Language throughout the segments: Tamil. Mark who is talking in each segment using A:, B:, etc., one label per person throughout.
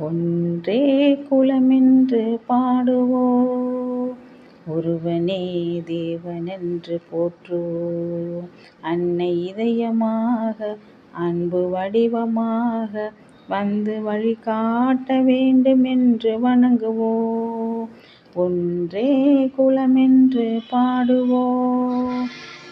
A: ஒன்றே குலமென்று பாடுவோ ஒருவனே தேவனென்று போற்றுவோ அன்னை இதயமாக அன்பு வடிவமாக வந்து வழிகாட்ட வேண்டுமென்று வணங்குவோ ஒன்றே குலமென்று பாடுவோ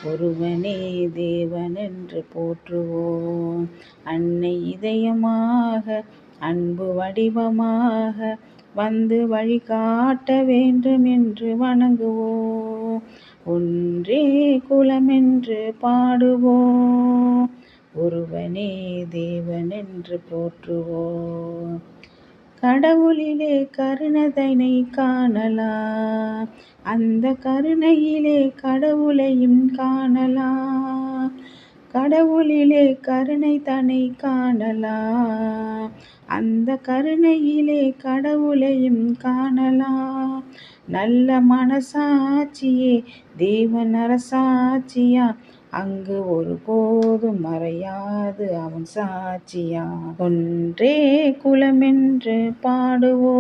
A: ஒருவனே தேவனென்று போற்றுவோம் அன்னை இதயமாக அன்பு வடிவமாக வந்து வழிகாட்ட வேண்டும் என்று வணங்குவோம். ஒன்றே குலமென்று பாடுவோம். ஒருவனே தேவன் என்று போற்றுவோம். கடவுளிலே கருணதனை காணலாம். அந்த கருணையிலே கடவுளையும் காணலாம். கடவுளிலே கருணை தனை காணலாம். அந்த கருணையிலே கடவுளையும் காணலாம். நல்ல மனசாட்சியே தேவன் அரசாட்சியா அங்கு ஒருபோதும் மறையாது அவன் சாட்சியா ஒன்றே குலமென்று பாடுவோ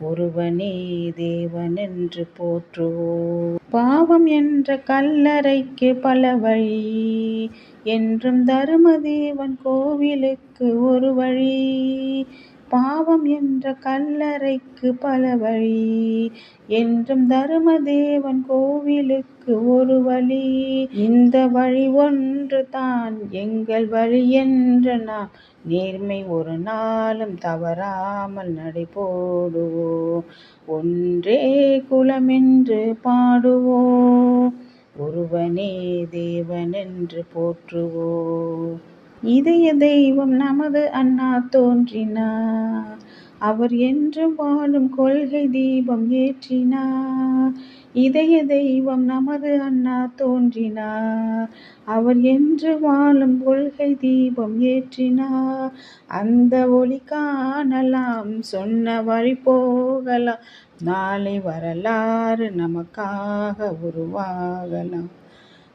A: ஒருவனே தேவனென்று போற்றுவோ. பாவம் என்ற கல்லறைக்கு பல வழி என்றும் தருமதேவன் கோவிலுக்கு ஒரு வழி. பாவம் என்ற கல்லறைக்கு பல வழி என்றும் தருமதேவன் கோவிலுக்கு ஒரு வழி. இந்த வழி ஒன்று தான் எங்கள் வழி என்று நாம் நேர்மை ஒரு நாளும் தவறாமல் நடை போடுவோம். ஒன்றே குலமென்று பாடுவோம். ஒருவனே தேவனென்று போற்றுவோம். இதய தெய்வம் நமது அண்ணா தோன்றினார். அவர் என்று வாழும் கொள்கை தீபம் ஏற்றினார். இதய தெய்வம் நமது அண்ணா தோன்றினார். அவர் என்று வாழும் கொள்கை தீபம் ஏற்றினார். அந்த ஒளி காணலாம் சொன்ன வழி போகலாம். நாளை வரலாறு நமக்காக உருவாகலாம்.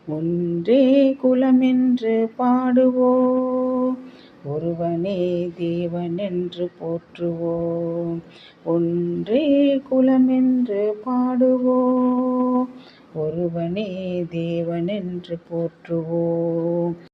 A: ஒன்றே குலமென்று பாடுவோ ஒருவனே தேவனென்று போற்றுவோம் ஒன்றே குலமென்று பாடுவோ ஒருவனே தேவனென்று போற்றுவோம்